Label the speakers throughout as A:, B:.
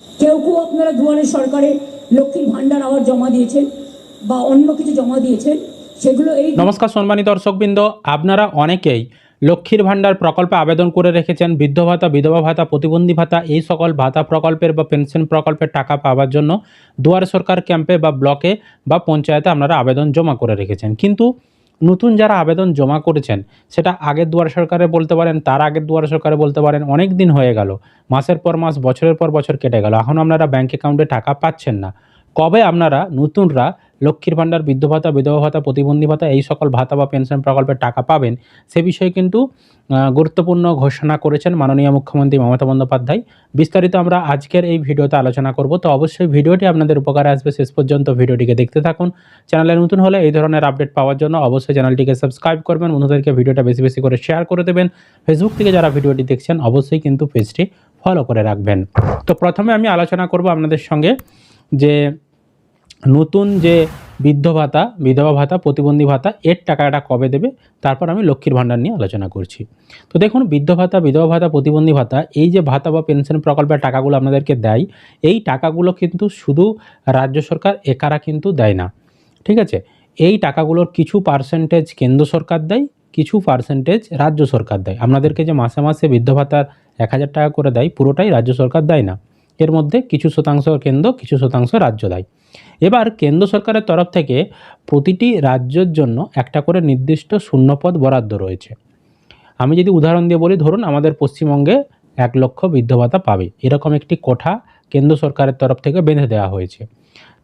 A: কেউ কেউ আপনারা দুয়ারে সরকারে লক্ষ্মীর ভাণ্ডার আবার জমা দিয়েছেন বা অন্য কিছু জমা দিয়েছেন, সেগুলো এই
B: নমস্কার সম্মানিত দর্শকবৃন্দ, আপনারা অনেকেই লক্ষ্মীর ভাণ্ডার প্রকল্পে আবেদন করে রেখেছেন, বৃদ্ধ ভাতা, বিধবা ভাতা, প্রতিবন্ধী ভাতা, এই সকল ভাতা প্রকল্পের বা পেনশন প্রকল্পের টাকা পাওয়ার জন্য দুয়ারে সরকার ক্যাম্পে বা ব্লকে বা পঞ্চায়েতে আপনারা আবেদন জমা করে রেখেছেন। কিন্তু নতুন যারা আবেদন জমা করেছেন, সেটা আগের দুয়ার সরকারে বলতে পারেন, তার আগের দুয়ার সরকারে বলতে পারেন, অনেক দিন হয়ে গেল। মাসের পর মাস, বছরের পর বছর কেটে গেল। এখন আপনারা ব্যাঙ্ক অ্যাকাউন্টে টাকা পাচ্ছেন না। কবে আপনারা, নতুনরা লক্ষ্মীর ভাণ্ডার বৃদ্ধ ভাতা, বিধবা ভাতা, প্রতিবন্ধী ভাতা, এই সকল ভাতা বা পেনশন প্রকল্পের টাকা পাবেন। সে বিষয়ে কিন্তু গুরুত্বপূর্ণ ঘোষণা করেছেন মাননীয় মুখ্যমন্ত্রী মমতা বন্দ্যোপাধ্যায়। বিস্তারিত আমরা আজকের এই ভিডিওতে আলোচনা করব। তো অবশ্যই ভিডিওটি আপনাদের উপকারে আসবে। শেষ পর্যন্ত ভিডিওটিকে দেখতে থাকুন। চ্যানেলে নতুন হলে এই ধরনের আপডেট পাওয়ার জন্য অবশ্যই চ্যানেলটিকে সাবস্ক্রাইব করবেন। বন্ধুদেরকে ভিডিওটা বেশি বেশি করে শেয়ার করে দেবেন। ফেসবুক থেকে যারা ভিডিওটি দেখছেন, অবশ্যই কিন্তু পেজটি ফলো করে রাখবেন। তো প্রথমে আমি আলোচনা করব আপনাদের সঙ্গে যে নতুন যে বৃদ্ধ ভাতা, বিধবা ভাতা, প্রতিবন্ধী ভাতা, এর টাকাটা কবে দেবে? তারপর আমি লক্ষ্মীর ভাণ্ডার নিয়ে আলোচনা করছি। তো দেখুন বৃদ্ধ ভাতা, বিধবা ভাতা, প্রতিবন্ধী ভাতা, এই যে ভাতা বা পেনশন প্রকল্পের টাকাগুলো আপনাদেরকে দেয়, এই টাকাগুলো কিন্তু শুধু রাজ্য সরকার একারা কিন্তু দেয় না। ঠিক আছে? এই টাকাগুলোর কিছু পার্সেন্টেজ কেন্দ্র সরকার দেয়, কিছু পার্সেন্টেজ রাজ্য সরকার দেয়। আপনাদেরকে যে মাসে মাসে বৃদ্ধ ভাতার এক হাজার টাকা করে দেয়, পুরোটাই রাজ্য সরকার দেয় না। এর মধ্যে কিছু শতাংশ কেন্দ্র, কিছু শতাংশ রাজ্য দেয়। এবার কেন্দ্র সরকারের তরফ থেকে প্রতিটি রাজ্যের জন্য একটা করে নির্দিষ্ট শূন্যপদ বরাদ্দ রয়েছে। আমি যদি উদাহরণ দিয়ে বলি, ধরুন আমাদের পশ্চিমবঙ্গে এক লক্ষ বৃদ্ধ ভাতা পাবে। এরকম একটি কোঠা কেন্দ্র সরকারের তরফ থেকে বেঁধে দেওয়া হয়েছে।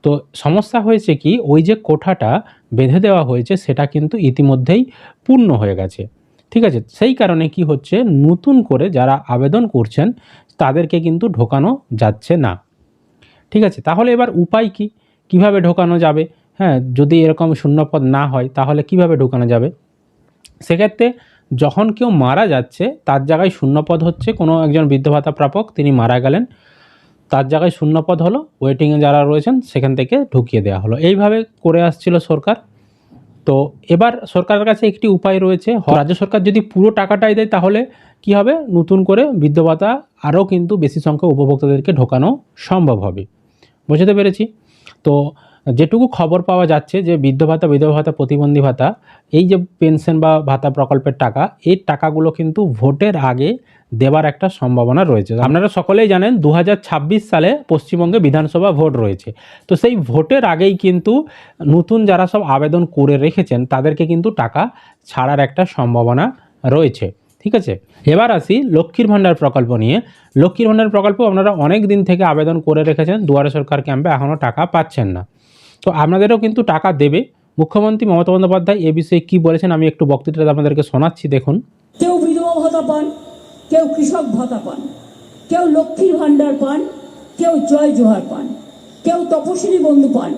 B: তো সমস্যা হয়েছে কি, ওই যে কোঠাটা বেঁধে দেওয়া হয়েছে, সেটা কিন্তু ইতিমধ্যেই পূর্ণ হয়ে গেছে। ঠিক আছে? সেই কারণে কি হচ্ছে, নতুন করে যারা আবেদন করছেন তাদেরকে কিন্তু ঢোকানো যাচ্ছে না। ঠিক আছে? তাহলে এবার উপায় কি? কীভাবে ঢোকানো যাবে? হ্যাঁ যদি এরকম শূন্যপদ না হয়, তাহলে কীভাবে ঢোকানো যাবে? সেক্ষেত্রে যখন কেউ মারা যাচ্ছে, তার জায়গায় শূন্যপদ হচ্ছে, কোনো একজন বৃদ্ধ ভাতা প্রাপক তিনি মারা গেলেন, তার জায়গায় শূন্যপদ হলো ওয়েটিংয়ে যারা রয়েছেন, সেখান থেকে ঢুকিয়ে দেওয়া হলো। এইভাবে করে আসছিল সরকার। তো এবার সরকারের কাছে একটি উপায় রয়েছে। রাজ্য সরকার যদি পুরো টাকাটাই দেয়, তাহলে কি হবে? নতুন করে বৃদ্ধ ভাতা আরও কিন্তু বেশি সংখ্যক উপভোক্তাদেরকে ঢোকানো সম্ভব হবে। বুঝতে পেরেছি? তো যেটুকু খবর পাওয়া যাচ্ছে যে বৃদ্ধ ভাতা, বিধবা ভাতা, প্রতিবন্ধী ভাতা, এই যে পেনশন বা ভাতা প্রকল্পের টাকা, এই টাকাগুলো কিন্তু ভোটের আগে দেবার একটা সম্ভাবনা রয়েছে। আপনারা সকলেই জানেন দু হাজার ছাব্বিশ সালে পশ্চিমবঙ্গে বিধানসভা ভোট রয়েছে। তো সেই ভোটের আগেই কিন্তু নতুন যারা সব আবেদন করে রেখেছেন, তাদেরকে কিন্তু টাকা ছাড়ার একটা সম্ভাবনা রয়েছে। ঠিক আছে? এবার আসি লক্ষ্মীর ভাণ্ডার প্রকল্প নিয়ে। লক্ষ্মীর ভাণ্ডার প্রকল্প আপনারা অনেক দিন থেকে আবেদন করে রেখেছেন, দুয়ারে সরকার ক্যাম্পে এখনও টাকা পাচ্ছেন না। তো আপনাদেরও কিন্তু টাকা দেবে। মুখ্যমন্ত্রী মমতা বন্দ্যোপাধ্যায় এ বিষয়ে কী বলেছেন আমি একটু বক্তৃতা আপনাদেরকে শোনাচ্ছি, দেখুন।
A: কেউ বিধবা ভাতা পান, কেউ কৃষক ভাতা পান, কেউ লক্ষ্মীর ভাণ্ডার পান, কেউ জয় জোহার পান, কেউ তপশিলি বন্ধু পান,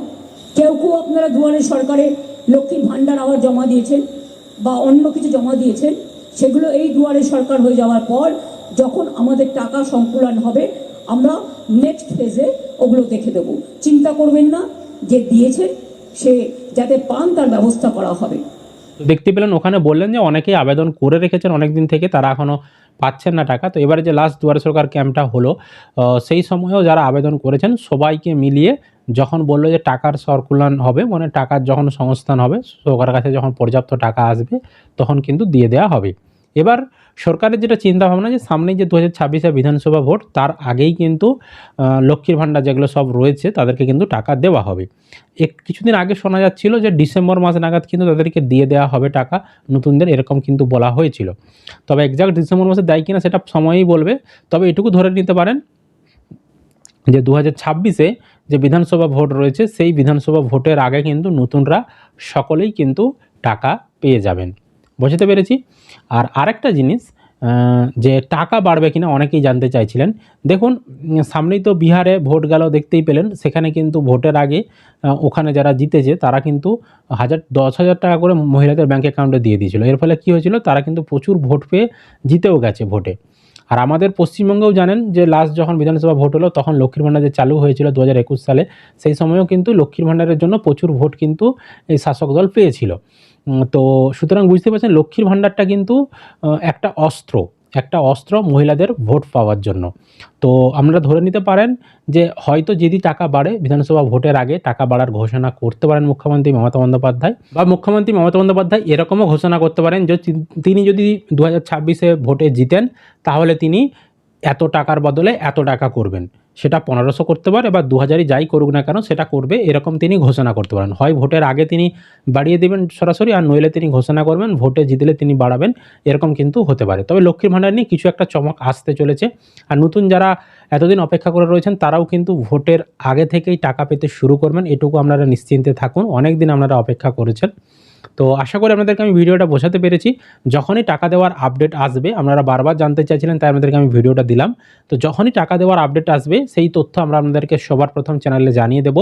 A: কেউ কেউ আপনারা দুয়ারে সরকারে লক্ষ্মীর ভাণ্ডার আবার জমা দিয়েছেন বা অন্য কিছু জমা দিয়েছেন। সেগুলো এই দুয়ারে সরকার হয়ে যাওয়ার পর যখন আমাদের টাকা সংকুলন হবে, আমরা নেক্সট ফেজে ওগুলো দেখে দেবো। চিন্তা করবেন না, যে দিয়েছেন সে যাতে পান তার ব্যবস্থা করা হবে।
B: দেখতে পেলেন, ওখানে বললেন যে অনেকেই আবেদন করে রেখেছেন অনেক দিন থেকে, তারা এখনও পাচ্ছেন না টাকা। তো এবারে যে লাস্ট দুয়ারে সরকার ক্যাম্পটা হলো সেই সময়েও যারা আবেদন করেছেন, সবাইকে মিলিয়ে যখন বলল যে টাকার সরকুলান হবে মানে টাকার যখন সংস্থান হবে, সরকারের কাছে যখন পর্যাপ্ত টাকা আসবে, তখন কিন্তু দিয়ে দেওয়া হবে। এবার সরকারের যেটা চিন্তা ভাবনা যে সামনেই যে দু হাজার বিধানসভা ভোট, তার আগেই কিন্তু লক্ষ্মীর ভাণ্ডার যেগুলো সব রয়েছে, তাদেরকে কিন্তু টাকা দেওয়া হবে। এক, কিছুদিন আগে শোনা যাচ্ছিল যে ডিসেম্বর মাস নাগাদ কিন্তু তাদেরকে দিয়ে দেওয়া হবে টাকা, নতুনদের এরকম কিন্তু বলা হয়েছিল। তবে এক্সাক্ট ডিসেম্বর মাসে দেয় কিনা সেটা সময়ই বলবে, তবে এটুকু ধরে নিতে পারেন যে দু হাজার ছাব্বিশে যে বিধানসভা ভোট রয়েছে, সেই বিধানসভা ভোটের আগে কিন্তু নতুনরা সকলেই কিন্তু টাকা পেয়ে যাবেন। বুঝতে পেরেছি? আর আরেকটা জিনিস যে টাকা বাড়বে কিনা অনেকেই জানতে চাইছিলেন। দেখুন, সামনেই তো বিহারে ভোট গেল, দেখতেই পেলেন। সেখানে কিন্তু ভোটের আগে ওখানে যারা জিতেছে, তারা কিন্তু হাজার, দশ হাজার টাকা করে মহিলাদের ব্যাঙ্ক অ্যাকাউন্টে দিয়ে দিয়েছিল। এর ফলে কী হয়েছিল? তারা কিন্তু প্রচুর ভোট পেয়ে জিতেও গেছে ভোটে। আর আমাদের পশ্চিমবঙ্গেও জানেন যে লাস্ট যখন বিধানসভা ভোট হলো, তখন লক্ষ্মীর ভাণ্ডার যে চালু হয়েছিল দু হাজার একুশ সালে, সেই সময়ও কিন্তু লক্ষ্মীর ভাণ্ডারের জন্য প্রচুর ভোট কিন্তু এই শাসক দল পেয়েছিল। তো সুতরাং বুঝতে পারছেন, লক্ষ্মীর ভাণ্ডারটা কিন্তু একটা অস্ত্র। একটা অস্ত্র মহিলাদের ভোট পাওয়ার জন্য। তো আমরা ধরে নিতে পারেন যে হয়তো যদি টাকা বাড়ে, বিধানসভা ভোটের আগে টাকা বাড়ার ঘোষণা করতে পারেন মুখ্যমন্ত্রী মমতা বন্দ্যোপাধ্যায় বা মুখ্যমন্ত্রী মমতা বন্দ্যোপাধ্যায় এরকমও ঘোষণা করতে পারেন যে তিনি যদি দু হাজার ভোটে জিতেন, তাহলে তিনি এত টাকার বদলে এত টাকা করবেন। সেটা পনেরোশো করতে পারে বা দু হাজারই যাই করুক না কেন সেটা করবে, এরকম তিনি ঘোষণা করতে পারেন। হয় ভোটের আগে তিনি বাড়িয়ে দেবেন সরাসরি আর নইলে তিনি ঘোষণা করবেন, ভোটে জিতলে তিনি বাড়াবেন, এরকম কিন্তু হতে পারে। তবে লক্ষ্মীর ভাণ্ডার নিয়ে কিছু একটা চমক আসতে চলেছে। আর নতুন যারা এতদিন অপেক্ষা করে রয়েছেন, তারাও কিন্তু ভোটের আগে থেকেই টাকা পেতে শুরু করবেন, এটুকু আপনারা নিশ্চিন্তে থাকুন। অনেক দিন আপনারা অপেক্ষা করেছেন। তো আশা করি আপনাদেরকে আমি ভিডিওটা বোঝাতে পেরেছি। যখনই টাকা দেওয়ার আপডেট আসবে, আপনারা বারবার জানতে চাইছিলেন, তাই আপনাদেরকে আমি ভিডিওটা দিলাম। তো যখনই টাকা দেওয়ার আপডেট আসবে, সেই তথ্য আমরা আপনাদেরকে সবার প্রথম চ্যানেলে জানিয়ে দেব।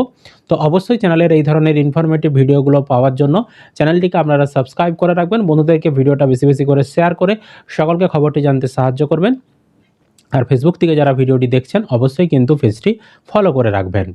B: তো অবশ্যই চ্যানেলের এই ধরনের ইনফরমেটিভ ভিডিওগুলো পাওয়ার জন্য চ্যানেলটিকে আপনারা সাবস্ক্রাইব করে রাখবেন, বন্ধুদেরকে ভিডিওটা বেশি বেশি করে শেয়ার করে সকলকে খবরটি জানতে সাহায্য করবেন। আর ফেসবুক থেকে যারা ভিডিওটি দেখছেন, অবশ্যই কিন্তু পেজটি ফলো করে রাখবেন।